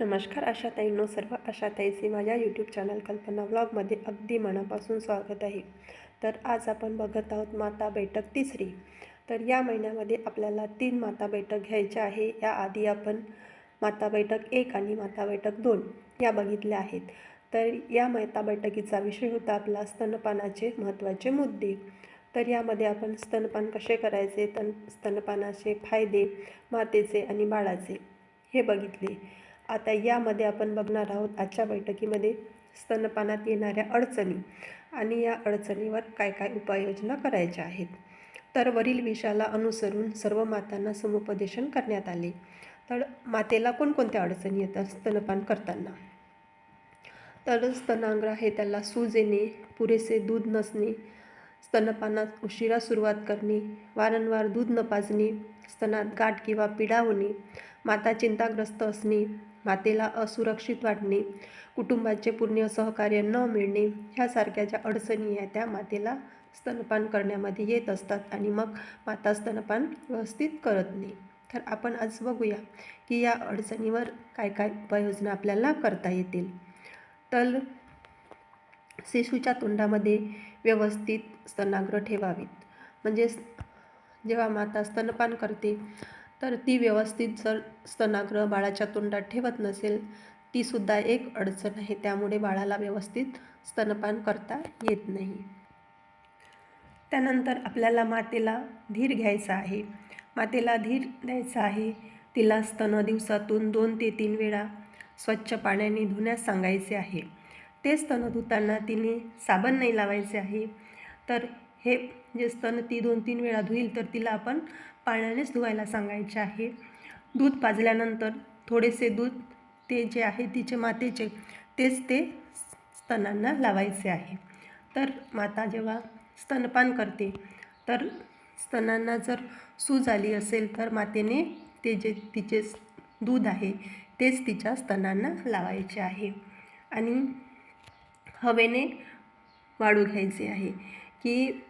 नमस्कार आशाताईंनो सर्व आशाताईचे माझ्या यूट्यूब चॅनल कल्पना व्लॉगमध्ये अगदी मनापासून स्वागत आहे. तर आज आपण बघत आहोत माता बैठक तिसरी. तर या महिन्यामध्ये आपल्याला तीन माता बैठक घ्यायच्या आहे. याआधी आपण माता बैठक एक आणि माता बैठक दोन या बघितल्या आहेत. तर या माता बैठकीचा विषय होता आपला स्तनपानाचे महत्त्वाचे मुद्दे. तर यामध्ये आपण स्तनपान कसे करायचे? तन स्तनपानाचे फायदे मातेचे आणि बाळाचे हे बघितले. आता यामध्ये आपण बघणार आहोत आजच्या बैठकीमध्ये स्तनपानात येणाऱ्या अडचणी आणि या अडचणीवर काय काय उपाययोजना करायच्या आहेत. तर वरील विषयाला अनुसरून सर्व मातांना समुपदेशन करण्यात आले. तर मातेला कोणकोणत्या अडचणी येतात स्तनपान करताना? तर स्तनांग्र हे त्याला सूज येणे पुरेसे दूध नसणे स्तनपानात उशिरा सुरुवात करणे वारंवार दूध न पाजणे स्तनात गाठ किंवा पिडा होणे माता चिंताग्रस्त असणे मातेला असुरक्षित वाटणे कुटुंबाचे पूर्ण सहकार्य न मिळणे ह्यासारख्या ज्या अडचणी आहेत त्या मातेला स्तनपान करण्यामध्ये येत असतात आणि मग माता स्तनपान व्यवस्थित करत नाही. तर आपण आज बघूया की या अडचणीवर काय काय उपाययोजना आपल्याला करता येतील. तर शिशूच्या तोंडामध्ये व्यवस्थित स्तनाग्र ठेवावीत. म्हणजे जेव्हा माता स्तनपान करते तर ती व्यवस्थित जर स्तनाग्र बाळाच्या तोंडात ठेवत नसेल तीसुद्धा एक अडचण आहे. त्यामुळे बाळाला व्यवस्थित स्तनपान करता येत नाही. त्यानंतर आपल्याला मातेला धीर घ्यायचा आहे. मातेला धीर द्यायचा आहे. तिला स्तन दिवसातून दोन ते तीन वेळा स्वच्छ पाण्याने धुण्यास सांगायचे आहे. ते स्तन धुताना तिने साबण नाही लावायचे आहे. तर हे जे स्तन ती दोन तीन वेळा धुईल तर तिला आपण पाण्यानेच धुवायला सांगायचे आहे. दूध पाजल्यानंतर थोडेसे दूध ते जे आहे तिचे मातेचे तेच ते स्तनांना लावायचे आहे. तर माता जेव्हा स्तनपान करते तर स्तनांना जर सूज आली असेल तर मातेने ते जे तिचे दूध आहे तेच तिच्या स्तनांना लावायचे आहे. आणि हवेने वाळू घ्यायचे आहे. की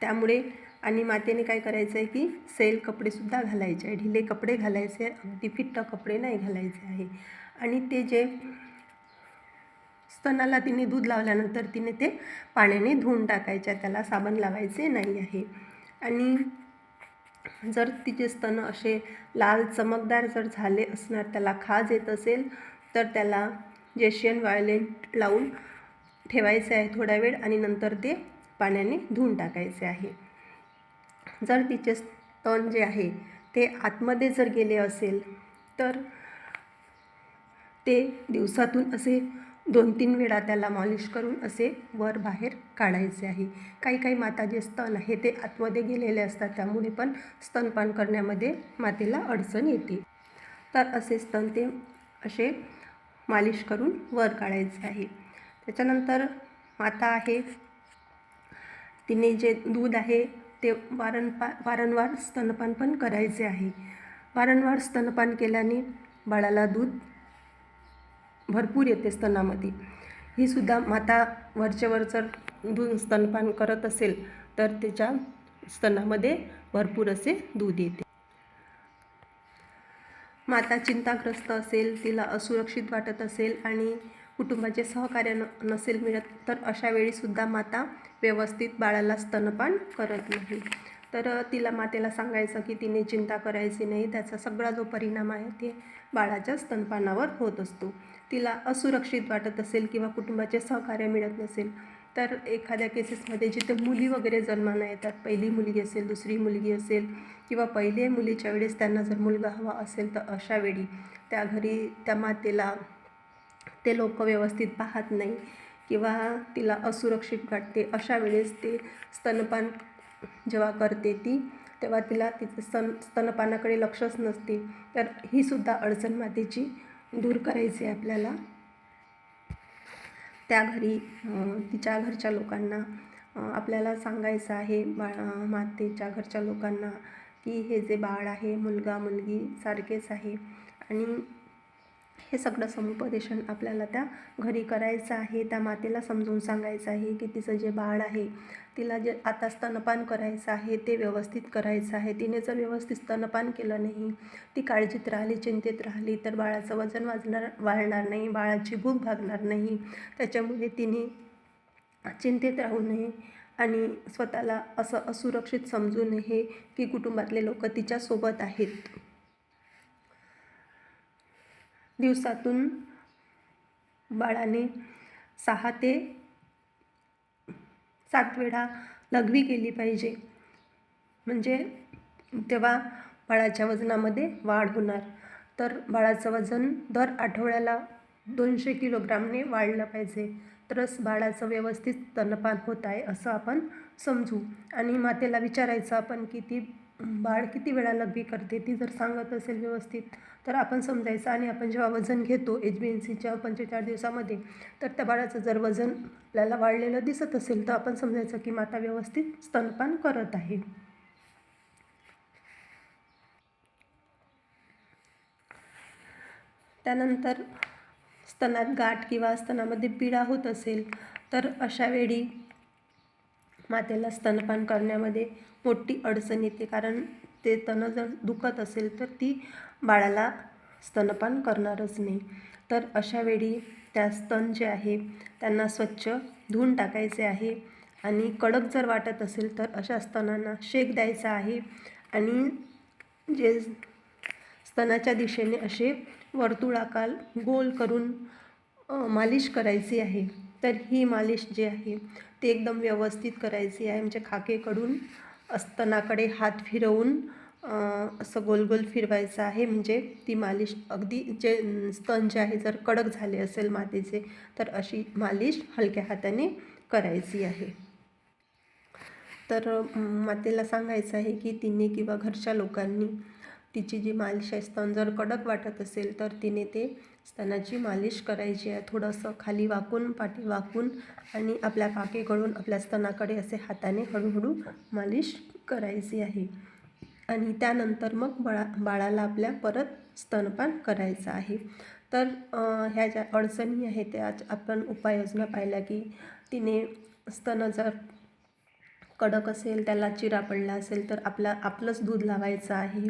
त्यामुळे आणि मातेने काय करायचं आहे की सेल कपडेसुद्धा घालायचे आहे ढिले कपडे घालायचे अगदी फिट्ट कपडे नाही घालायचे आहे. आणि ते जे स्तनाला तिने दूध लावल्यानंतर तिने ते पाण्याने धुवून टाकायचे त्याला साबण लावायचे नाही आहे. आणि जर तिचे स्तन असे लाल चमकदार जर झाले असणार त्याला खाज येत असेल तर त्याला जेशियन व्हायलेंट लावून ठेवायचे आहे थोडा वेळ आणि नंतर ते पाण्याने धुवून टाकायचे आहे. जर तिचे स्तन जे आहे ते आतमध्ये जर गेले असेल तर ते दिवसातून असे दोन तीन वेळा त्याला मॉलिश करून असे वर बाहेर काढायचे आहे. काही काही माता जे स्तन आहे ते आतमध्ये गेलेले असतात त्यामुळे पण स्तनपान करण्यामध्ये मातेला अडचण येते. तर असे स्तन ते असे मालिश करून वर काढायचे आहे. त्याच्यानंतर माता आहे तिने जे दूध आहे ते वारंपा वारंवार स्तनपान पण करायचे आहे. वारंवार स्तनपान केल्याने बाळाला दूध भरपूर येते स्तनामध्ये. ही सुद्धा माता वरचेवर जर दूध स्तनपान करत असेल तर त्याच्या स्तनामध्ये भरपूर असे दूध येते. माता चिंताग्रस्त असेल तिला असुरक्षित वाटत असेल आणि कुटुंबाचे सहकार्य न नसेल मिळत तर अशावेळीसुद्धा माता व्यवस्थित बाळाला स्तनपान करत नाही. तर तिला मातेला सांगायचं की तिने चिंता करायची नाही त्याचा सगळा जो परिणाम आहे ते बाळाच्या स्तनपानावर होत असतो. तिला असुरक्षित वाटत असेल किंवा कुटुंबाचे सहकार्य मिळत नसेल तर एखाद्या केसेसमध्ये जिथे मुली वगैरे जन्माला येतात पहिली मुलगी असेल दुसरी मुलगी असेल किंवा पहिले मुलीच्या वेळेस त्यांना जर मुलगा हवा असेल तर अशा वेळी त्या घरी त्या मातेला ते लोक व्यवस्थित पाहत नाही किंवा तिला असुरक्षित वाटते. अशा वेळेस ते स्तनपान जेव्हा करते ती तेव्हा तिला तिचं स्तन स्तनपानाकडे लक्षच नसते. तर ही सुद्धा अडचण मातेची दूर करायची आहे आपल्याला. त्या घरी तिच्या घरच्या लोकांना आपल्याला सांगायचं आहे बा मातेच्या घरच्या लोकांना की हे जे बाळ आहे मुलगा मुलगी सारखेच आहे. आणि हे सगळं समुपदेशन आपल्याला त्या घरी करायचं आहे त्या मातेला समजून सांगायचं आहे की तिचं जे बाळ आहे तिला जे आता स्तनपान करायचं आहे ते व्यवस्थित करायचं आहे. तिने जर व्यवस्थित स्तनपान केलं नाही ती काळजीत राहिली चिंतेत राहिली तर बाळाचं वजन वाजणार वाढणार नाही बाळाची भूक भागणार नाही. त्याच्यामुळे तिने चिंतेत राहू नये आणि स्वतःला असं असुरक्षित समजू नये की कुटुंबातले लोक तिच्यासोबत आहेत. दिवसातून बाळाने सहा ते सात वेळा लघवी केली पाहिजे. म्हणजे तेव्हा बाळाच्या वजनामध्ये वाढ होणार. तर बाळाचं वजन दर आठवड्याला दोनशे किलोग्रामने वाढलं पाहिजे. तरच बाळाचं व्यवस्थित स्तनपान होत आहे असं आपण समजू. आणि मातेला विचारायचं आपण की ती बाळ किती वेळा लघवी करते ती जर सांगत असेल व्यवस्थित तर आपण समजायचं आणि आपण जेव्हा वजन घेतो एच बी एन सीच्या पंचेचाळीस दिवसामध्ये तर त्या बाळाचं जर वजन आपल्याला वाढलेलं दिसत असेल तर आपण समजायचं की माता व्यवस्थित स्तनपान करत आहे. त्यानंतर स्तनात गाठ किंवा स्तनामध्ये पीडा होत असेल तर अशा वेळी मातेला स्तनपान करण्यामध्ये मोठी अडचण येते. कारण ते तण जर दुखत असेल तर ती बाळाला स्तनपान करणारच नाही. तर अशावेळी त्या स्तन जे आहे त्यांना स्वच्छ धुवून टाकायचे आहे. आणि कडक जर वाटत असेल तर अशा स्तनांना शेक द्यायचा आहे. आणि जे स्तनाच्या दिशेने असे वर्तुळाकार गोल करून मालिश करायची आहे. तर ही मालिश जी आहे ती एकदम व्यवस्थित करायची आहे. म्हणजे खाकेकडून स्तनाकडे हात फिरवून असं गोल गोल फिरवायचं आहे. म्हणजे ती मालिश अगदी जे स्तन जे आहे जर कडक झाले असेल मातीचे तर अशी मालिश हलक्या हाताने करायची आहे. तर मातेला सांगायचं आहे की तिने किंवा घरच्या लोकांनी तिची जी मालिश आहे स्तन जर कडक वाटत असेल तर तिने ते स्तनाची मालिश करायची आहे थोडंसं खाली वाकून पाठी वाकून आणि आपल्या काकेकडून आपल्या स्तनाकडे असे हाताने हळूहळू मालिश करायची आहे. आणि त्यानंतर मग बाळा बाळाला आपल्या परत स्तनपान करायचं आहे. तर ह्या ज्या अडचणी आहेत त्या आपण उपाययोजना पाहिल्या की तिने स्तन जर कडक असेल त्याला चिरा पडला असेल तर आपला आपलंच दूध लावायचं आहे.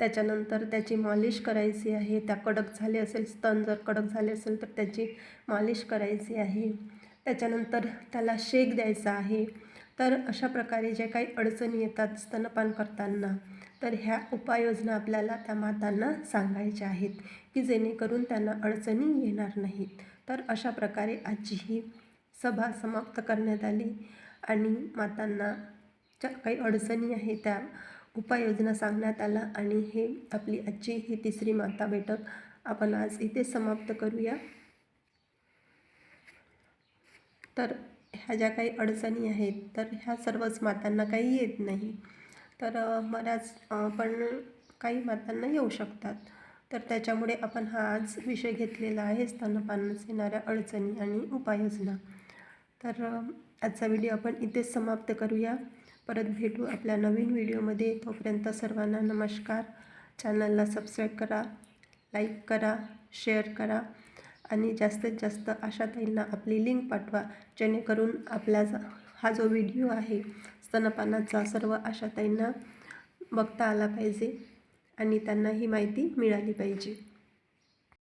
त्याच्यानंतर त्याची मालिश करायची आहे. त्या कडक झाले असेल स्तन जर कडक झाले असेल तर त्याची मालिश करायची आहे. त्याच्यानंतर त्याला शेक द्यायचा आहे. तर अशा प्रकारे जे काही अडचणी येतात स्तनपान करताना तर ह्या उपाययोजना आपल्याला त्या मातांना सांगायच्या आहेत की जेणेकरून त्यांना अडचणी येणार नाहीत. तर अशा प्रकारे आजची ही सभा समाप्त करण्यात आली आणि मातांना ज्या काही अडचणी आहेत त्या उपाययोजना सांगण्यात आला आणि हे आपली आजची ही तिसरी माता बैठक आपण आज इथे समाप्त करूया. तर ह्या ज्या काही अडचणी आहेत तर ह्या सर्वच मातांना काही येत नाही. तर बऱ्याच पण काही मातांना येऊ शकतात. तर त्याच्यामुळे आपण हा आज विषय घेतलेला आहे स्तनपानास येणाऱ्या अडचणी आणि उपाययोजना. तर आजचा व्हिडिओ आपण इथेच समाप्त करूया. परत भेटू आपल्या नवीन व्हिडिओमध्ये. तोपर्यंत सर्वांना नमस्कार. चॅनलला सबस्क्राईब करा लाईक करा शेअर करा आणि जास्तीत जास्त आशाताईंना आपली लिंक पाठवा जेणेकरून आपला हा जो व्हिडिओ आहे स्तनपानाचा सर्व आशाताईंना बघता आला पाहिजे आणि त्यांना ही माहिती मिळाली पाहिजे.